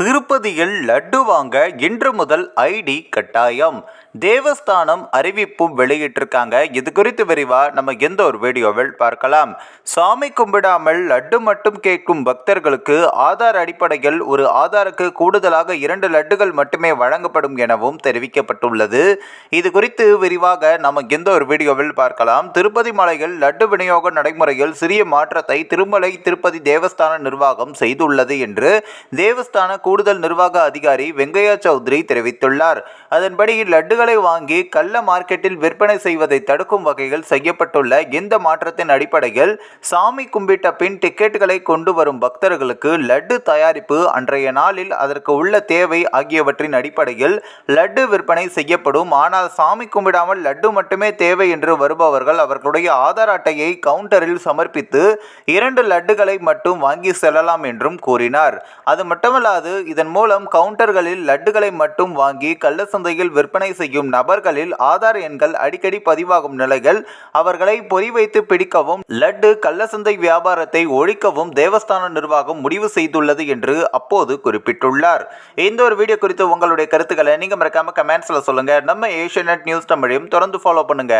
திருப்பதியில் லட்டு வாங்க இன்று முதல் ஐடி கட்டாயம். தேவஸ்தானம் அறிவிப்பும் வெளியிட்டிருக்காங்க. இது குறித்து விரிவாக நம்ம எந்த ஒரு வீடியோவில் பார்க்கலாம். சாமி கும்பிடாமல் லட்டு மட்டும் கேட்கும் பக்தர்களுக்கு ஆதார் அடிப்படையில் ஒரு ஆதாருக்கு கூடுதலாக இரண்டு லட்டுகள் மட்டுமே வழங்கப்படும் எனவும் தெரிவிக்கப்பட்டுள்ளது. இது குறித்து விரிவாக நம்ம எந்த ஒரு வீடியோவில் பார்க்கலாம். திருப்பதி மலையில் லட்டு விநியோக நடைமுறையில் சிறிய மாற்றத்தை திருமலை திருப்பதி தேவஸ்தான நிர்வாகம் செய்துள்ளது என்று தேவஸ்தான கூடுதல் நிர்வாக அதிகாரி வெங்கையா சௌத்ரி தெரிவித்துள்ளார். அதன்படி லட்டுகளை வாங்கி கள்ள மார்க்கெட்டில் விற்பனை செய்வதை தடுக்கும் வகையில் செய்யப்பட்டுள்ள இந்த மாற்றத்தின் அடிப்படையில் சாமி கும்பிட்ட பின் டிக்கெட்டுகளை கொண்டு வரும் பக்தர்களுக்கு லட்டு தயாரிப்பு அன்றைய நாளில் அதற்கு உள்ள தேவை ஆகியவற்றின் அடிப்படையில் லட்டு விற்பனை செய்யப்படும். ஆனால் சாமி கும்பிடாமல் லட்டு மட்டுமே தேவை என்று வருபவர்கள் அவர்களுடைய ஆதார் அட்டையை கவுண்டரில் சமர்ப்பித்து இரண்டு லட்டுகளை மட்டும் வாங்கி செல்லலாம் என்றும் கூறினார். அது மட்டுமல்லாது இதன் மூலம் கவுண்டர்களில் லட்டுகளை மட்டும் வாங்கி கள்ளச்சந்தையில் விற்பனை செய்யும் நபர்களில் ஆதார் எண்கள் அடிக்கடி பதிவாகும் நிலைகள் அவர்களை பொறி வைத்து பிடிக்கவும் லட்டு கள்ளசந்தை வியாபாரத்தை ஒழிக்கவும் தேவஸ்தான நிர்வாகம் முடிவு செய்துள்ளது என்று அப்போது குறிப்பிட்டுள்ளார். இந்த ஒரு வீடியோ குறித்து உங்களுடைய கருத்துக்களை நீங்க மறக்காம கமெண்ட்ஸ்ல சொல்லுங்க. நம்ம ஏஷியநெட் நியூஸ் தமிழையும் தொடர்ந்து ஃபாலோ பண்ணுங்க.